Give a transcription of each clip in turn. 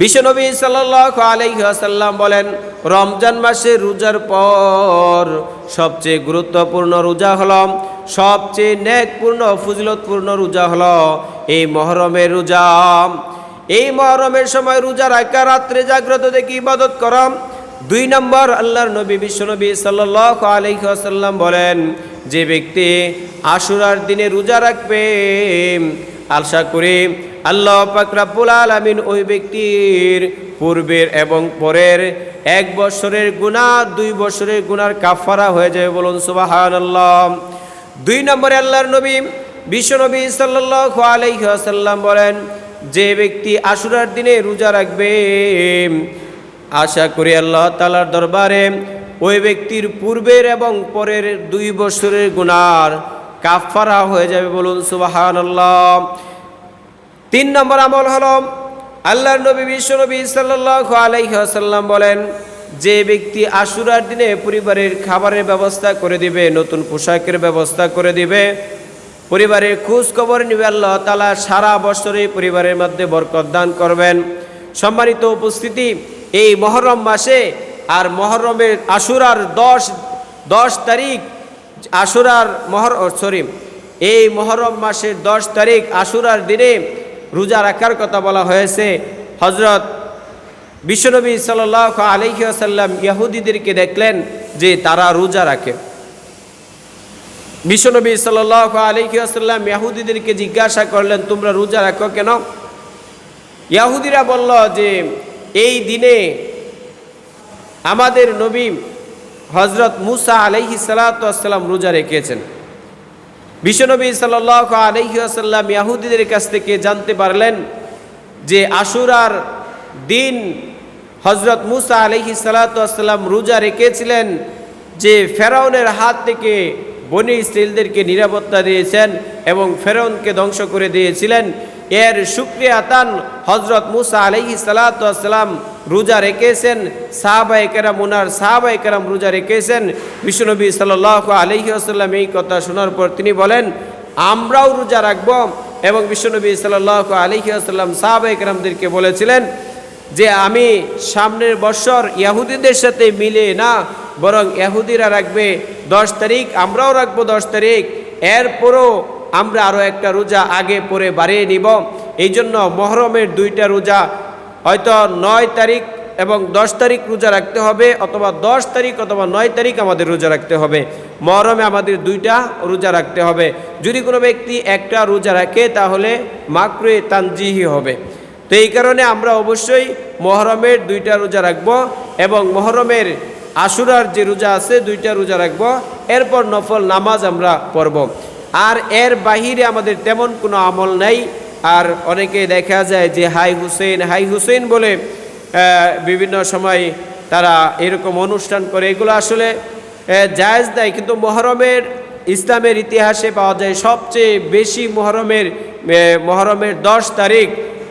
বিশ্বনবী সাল্লাল্লাহু আলাইহি ওয়াসাল্লাম বলেন, রমজান মাসে রোজার পর সবচেয়ে গুরুত্বপূর্ণ রোজা হলো, সবচেয়ে ন্যাকপূর্ণ ফজিলতপূর্ণ রোজা হলো এই মহরমের রোজা। এই মহরমের সময় রোজা রাখা, রাত্রে জাগ্রত দেখে ইবাদত করা। দুই নম্বর, আল্লাহর নবী বিশ্বনবী সাল্লাল্লাহু আলাইহি ওয়াসাল্লাম বলেন, যে ব্যক্তি আশুরার দিনে রোজা রাখবে আশা করি আল্লাহ পাক রাব্বুল আলামিন ওই ব্যক্তির পূর্বের এবং পরের এক বছরের গুনাহ, দুই বছরের গুনার কাফারা হয়ে যাবে বলুন সুবাহান আল্লাহ দুই নম্বরে আল্লাহর নবী, বিশ্বনবী সাল্লাল্লাহু আলাইহি বলেন, যে ব্যক্তি আশুরার দিনে রোজা রাখবে, আশা করি আল্লাহ তালার দরবারে ওই ব্যক্তির পূর্বের এবং পরের দুই বছরের গুনার কাফারা হয়ে যাবে বলুন সুবাহান তিন নম্বর আমল হল, আল্লাহর নবী বিশ্বনবী সাল্লাহ আলাইসাল্লাম বলেন, যে ব্যক্তি আশুরার দিনে পরিবারের খাবারের ব্যবস্থা করে দিবে, নতুন পোশাকের ব্যবস্থা করে দিবে, পরিবারের খোঁজ খবর নিবে, আল্লাহ তালা সারা বছরে পরিবারের মধ্যে বরকত দান করবেন। সম্মানিত উপস্থিতি, এই মহরম মাসে আর মহরমের আশুরার দশ দশ তারিখ আশুরার মহর সরি, এই মহরম মাসের দশ তারিখ আশুরার দিনে রোজা রাখার কথা বলা হয়েছে। হজরত বিশ্বনবী সাল আলহি আসাল্লাম ইয়াহুদিদেরকে দেখলেন যে তারা রোজা রাখে। বিশ্বনবী সাল আলহি আসাল্লাম ইয়াহুদিদেরকে জিজ্ঞাসা করলেন, তোমরা রোজা রাখো কেন? ইয়াহুদিরা বলল যে, এই দিনে আমাদের নবী হজরত মুসা আলহি সালাতাম রোজা রেখেছেন। বিশ্বনবী সাল আলহি আসাল্লাম ইয়াহুদিদের কাছ থেকে জানতে পারলেন যে আশুরার দিন হজরত মুসা আলহি সালাতাম রোজা রেখেছিলেন যে ফেরাউনের হাত থেকে বনি ইসরায়েলদেরকে নিরাপত্তা দিয়েছেন এবং ফেরাউনকে ধ্বংস করে দিয়েছিলেন। এর সুক্রিয়া তান হজরত মুসা আলহি সালাতাম রোজা রেখেছেন সাহাবা একরাম উনার সাহাবা একরাম রোজা রেখেছেন। বিশ্বনবী সাল আলহি আসাল্লাম এই কথা শোনার পর তিনি বলেন, আমরাও রোজা রাখব। এবং বিশ্বনবী সাল আলহি আসাল্লাম সাহাবা একরামদেরকে বলেছিলেন যে, আমি সামনের বছর ইয়াহুদিদের সাথে মিলে না, বরং ইয়াহুদিরা রাখবে। দশ তারিখ আমরাও রাখব দশ তারিখ। এরপরও আমরা আরও একটা রোজা আগে পরে বাড়িয়ে নিব। এই জন্য মহরমের দুইটা রোজা হয়তো নয় তারিখ এবং দশ তারিখ রোজা রাখতে হবে অথবা দশ তারিখ অথবা নয় তারিখ আমাদের রোজা রাখতে হবে। মহরমে আমাদের দুইটা রোজা রাখতে হবে। যদি কোনো ব্যক্তি একটা রোজা রাখে তাহলে মাকরুয়ে তানজিহি হবে। তো এই কারণে আমরা অবশ্যই মহরমের দুইটা রোজা রাখব এবং মহরমের আশুরার যে রোজা আছে দুইটা রোজা রাখব। এরপর নফল নামাজ আমরা পড়ব। আর এর বাহিরে আমাদের তেমন কোনো আমল নাই। আর অনেকে দেখা যায় যে হাই হুসেন হাই হুসেন বলে বিভিন্ন সময় তারা এরকম অনুষ্ঠান করে। এগুলো আসলে জায়েজ দেয় কিন্তু মহরমের, ইসলামের ইতিহাসে পাওয়া যায় সবচেয়ে বেশি মহরমের মহরমের দশ তারিখ।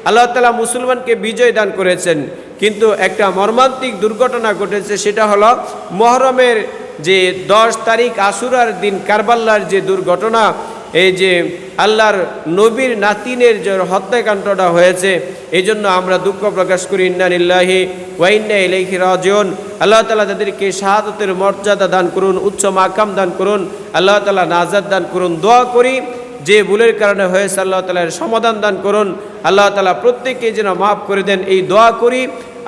আল্লাহ তালা মুসলমানকে বিজয় দান করেছেন। কিন্তু একটা মর্মান্তিক দুর্ঘটনা ঘটেছে, সেটা হলো মহরমের যে দশ তারিখ আশুরার দিন কারবাল্লার যে দুর্ঘটনা, এই যে আল্লাহর নবীর নাতিনের যে হত্যাকাণ্ডটা হয়েছে, এই জন্য আমরা দুঃখ প্রকাশ করি ইন্নানিল্লাহি ওয়াইন্না ইলাইহি রাজিউন। আল্লাহ তালা তাদেরকে শাহাদতের মর্যাদা দান করুন, উচ্চ মাকাম দান করুন, আল্লাহ তালা নাজাদ দান করুন। দোয়া করি যে ভুলের কারণে হয়েছে, আল্লাহ তালার সমাধান দান করুন। আল্লাহ তালা প্রত্যেককে যেন মাফ করে দেন। এই দোয়া করি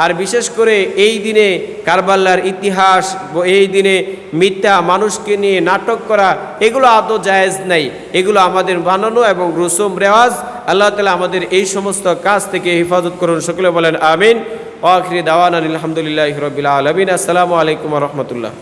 আর বিশেষ করে এই দিনে কারবাল্লার ইতিহাস, এই দিনে মিথ্যা মানুষকে নিয়ে নাটক করা, এগুলো আদৌ জায়েজ নাই। এগুলো আমাদের বানানো এবং রসুম রেওয়াজ। আল্লাহ তালা আমাদের এই সমস্ত কাজ থেকে হেফাজত করুন। সকলে বলেন আমিন। ওয়াখরি দাওয়ান আলহামদুলিল্লাহ রবিল আলমিন। আসসালামু আলাইকুম রহমতুল্লাহ।